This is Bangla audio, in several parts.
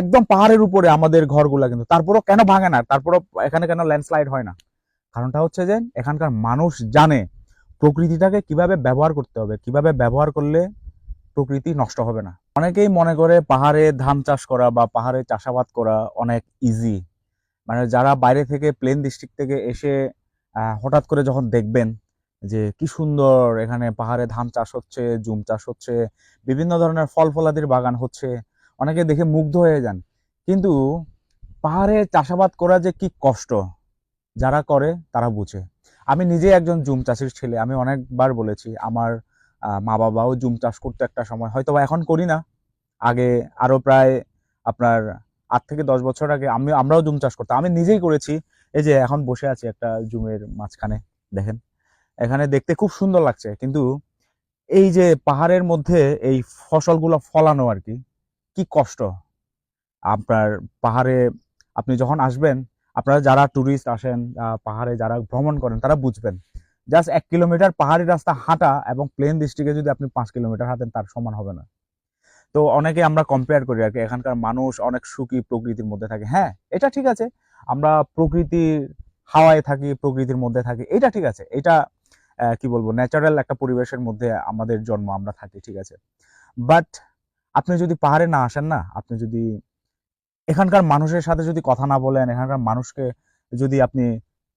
একদম পাহাড়ের উপরে আমাদের ঘরগুলা কিন্তু। তারপরও কেন ভাঙে না? তারপরও এখানে কেন ল্যান্ডস্লাইড হয় না? কারণটা হচ্ছে যে, এখানকার মানুষ জানে প্রকৃতিটাকে কীভাবে ব্যবহার করতে হবে। কীভাবে ব্যবহার করলে প্রকৃতি নষ্ট হবে না? অনেকেই মনে করে পাহাড়ে ধান চাষ করা বা পাহাড়ে চাষাবাদ করা অনেক ইজি মানে যারা বাইরে থেকে প্লেন ডিস্ট্রিক্ট থেকে এসে হঠাৎ করে যখন দেখবেন যে, কি সুন্দর এখানে পাহাড়ে ধান চাষ হচ্ছে, জুম চাষ হচ্ছে, বিভিন্ন ধরনের ফল ফলাদির বাগান হচ্ছে অনেকে দেখে মুগ্ধ হয়ে যান। কিন্তু পাহাড়ে চাষাবাদ করা যে কি কষ্ট, যারা করে তারা বুঝে। আমি নিজে একজন জুম চাষির ছেলে। আমি অনেকবার বলেছি, আমার মা বাবাও জুম চাষ করতে একটা সময় হয়তো এখন করি না। আগে আরও প্রায় আপনার আট থেকে দশ বছর আগে আমি, আমরাও জুম চাষ করতাম। আমি নিজেই করেছি। এই যে এখন বসে আছি একটা জুমের মাঝখানে, দেখেন। এখানে দেখতে খুব সুন্দর লাগছে। কিন্তু এই যে পাহাড়ের মধ্যে এই ফসলগুলো ফলানো আর কি কি কষ্ট? আপনার পাহাড়ে আপনি যখন আসবেন, আপনারা যারা ট্যুরিস্ট আসেন পাহাড়ে যারা ভ্রমণ করেন, তারা বুঝবেন। জাস্ট এক কিলোমিটার পাহাড়ি রাস্তা হাঁটা এবং প্লেন ডিস্ট্রিক্টে যদি আপনি পাঁচ কিলোমিটার হাঁটেন, তার সমান হবে না। তো অনেকে আমরা কম্পেয়ার করি আর কি, এখানকার মানুষ অনেক সুখী প্রকৃতির মধ্যে থাকে। হ্যাঁ এটা ঠিক আছে। আমরা প্রকৃতির হাওয়ায় থাকি, প্রকৃতির মধ্যে থাকি, এটা ঠিক আছে। এটা কি বলব ন্যাচারাল একটা পরিবেশের মধ্যে আমাদের জন্ম আমরা থাকি, ঠিক আছে। বাট আপনি যদি পাহাড়ে না আসেন না, আপনি যদি এখানকার মানুষের সাথে যদি কথা না বলেন, এখানকার মানুষকে যদি আপনি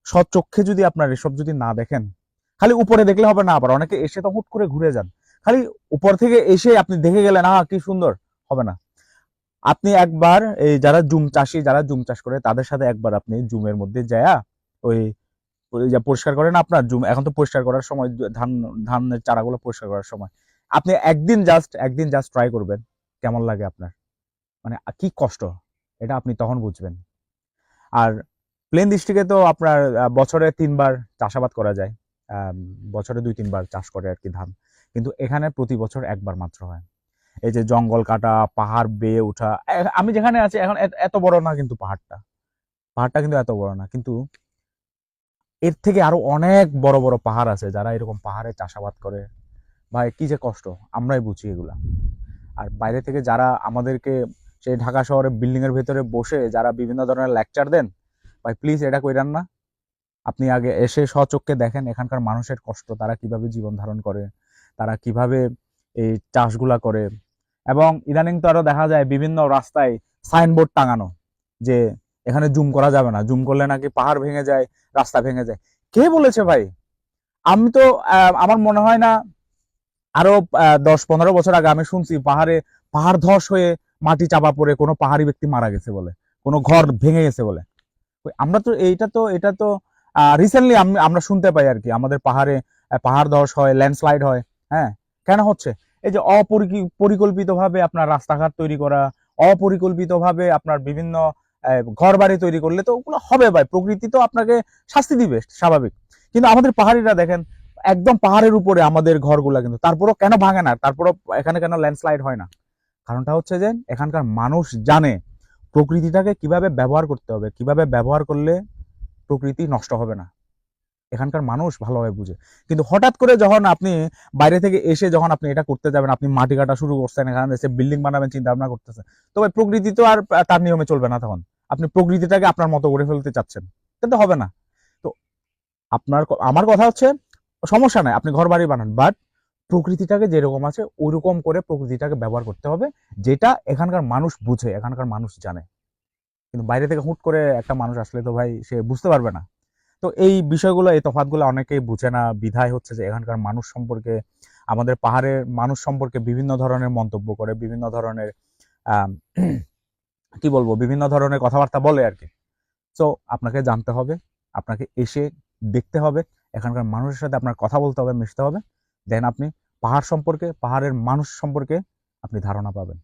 সচক্ষে যদি আপনার এসব যদি না দেখেন, খালি উপরে দেখলে হবে না আবার, অনেকে এসে তো হুট করে ঘুরে যান। খালি উপর থেকে এসে আপনি দেখে গেলেন, আহ, কি সুন্দর হবে না। আপনি একবার এই যারা জুম চাষি, যারা জুম চাষ করে, তাদের সাথে একবার আপনি জুমের মধ্যে যায়া ওই ওই যা পরিষ্কার করেন আপনার জুম, এখন তো পরিষ্কার করার সময়, ধান, ধানের চারাগুলো পরিষ্কার করার সময়। আপনি একদিন জাস্ট একদিন জাস্ট ট্রাই করবেন, কেমন লাগে আপনার? মানে কি কষ্ট? এটা আপনি তখন বুঝবেন। আর প্লেন ডিস্ট্রিক্টে তো আপনার বছরে তিনবার চাষাবাদ করা যায়। বছরে দুই, তিনবার চাষ করে আর কি ধান। কিন্তু এখানে প্রতি বছর একবার মাত্র হয়। এই যে জঙ্গল কাটা, পাহাড় বেয়ে ওঠা আমি যেখানে আছি এখন এত বড় না কিন্তু পাহাড়টা। পাহাড়টা কিন্তু এত বড় না, কিন্তু এর থেকে আরও অনেক বড় বড় পাহাড় আছে যারা এরকম পাহাড়ে চাষাবাদ করে। ভাই, কি যে কষ্ট, আমরাই বুঝি এগুলা। আর বাইরে থেকে যারা আমাদেরকে সেই ঢাকা শহরে বিল্ডিং এর ভেতরে বসে যারা বিভিন্ন ধরনের লেকচার দেন, ভাই প্লিজ এটা কইরান না। আপনি আগে এসে স্বচক্ষে দেখেন এখানকার মানুষের কষ্ট, তারা কীভাবে জীবন ধারণ করে, তারা কীভাবে এই চাষগুলা করে। এবং ইদানিং তো আরও দেখা যায় বিভিন্ন রাস্তায় সাইনবোর্ড টাঙানো, যে এখানে জুম করা যাবে না। জুম করলে নাকি পাহাড় ভেঙে যায়, রাস্তা ভেঙে যায়। কে বলেছে ভাই? আমি তো আমার মনে হয় না আরও দশ পনেরো বছর আগে আমি শুনছি পাহাড়ে, পাহাড় ধস হয়ে মাটি চাপা পড়ে কোনো পাহাড়ি ব্যক্তি মারা গেছে বলে, কোনো ঘর ভেঙে গেছে বলে। আমরা তো, এইটা তো, এটা তো রিসেন্টলি আমরা শুনতে পাই আর কি, আমাদের পাহাড়ে পাহাড় ধস হয় ল্যান্ডস্লাইড হয় হ্যাঁ কেন হচ্ছে? এই যে অপরিকল্পিত ভাবে আপনার রাস্তাঘাট তৈরি করা অপরিকল্পিত ভাবে আপনার বিভিন্ন ঘর বাড়ি তৈরি করলে তো ওগুলো হবে ভাই, প্রকৃতি তো আপনাকে শাস্তি দিবে, স্বাভাবিক। কিন্তু আমাদের পাহাড়িরা দেখেন একদম পাহাড়ের উপরে আমাদের ঘরগুলা কিন্তু। তারপরও কেন ভাঙে না? তারপরও এখানে কেন ল্যান্ডস্লাইড হয় না? কারণটা হচ্ছে যে, এখানকার মানুষ জানে প্রকৃতিটাকে কীভাবে ব্যবহার করতে হবে। কীভাবে ব্যবহার করলে প্রকৃতি নষ্ট হবে না? এখানকার মানুষ ভালোভাবে বুঝে। কিন্তু হঠাৎ করে যখন আপনি বাইরে থেকে এসে যখন আপনি এটা করতে যাবেন, আপনি মাটি কাটা শুরু করছেন, এখানে এসে বিল্ডিং বানাবেন চিন্তা ভাবনা করতেছেন, তো ভাই প্রকৃতি তো আর তার নিয়মে চলবে না তখন। আপনি প্রকৃতিটাকে আপনার মতো করে ফেলতে চাচ্ছেন। কিন্তু হবে না। তো আপনার আমার কথা হচ্ছে সমস্যা নাই, আপনি ঘর বাড়ি বানান বাট প্রকৃতিটাকে যেরকম আছে ওইরকম করে প্রকৃতিটাকে ব্যবহার করতে হবে, যেটা এখানকার মানুষ বুঝে, এখানকার মানুষ জানে। কিন্তু বাইরে থেকে হুট করে একটা মানুষ আসলে তো ভাই, সে বুঝতে পারবে না। তো এই বিষয়গুলো, এই তফাৎগুলো অনেকেই বুঝে না। বিধায় হচ্ছে যে এখানকার মানুষ সম্পর্কে, আমাদের পাহাড়ের মানুষ সম্পর্কে বিভিন্ন ধরনের মন্তব্য করে, বিভিন্ন ধরনের কি বলব, বিভিন্ন ধরনের কথাবার্তা বলে আর কি। তো আপনাকে জানতে হবে, আপনাকে এসে দেখতে হবে এখানকার মানুষের সাথে আপনার কথা বলতে হবে, মিশতে হবে। দেন আপনি পাহাড় সম্পর্কে, পাহাড়ের মানুষ সম্পর্কে আপনি ধারণা পাবেন।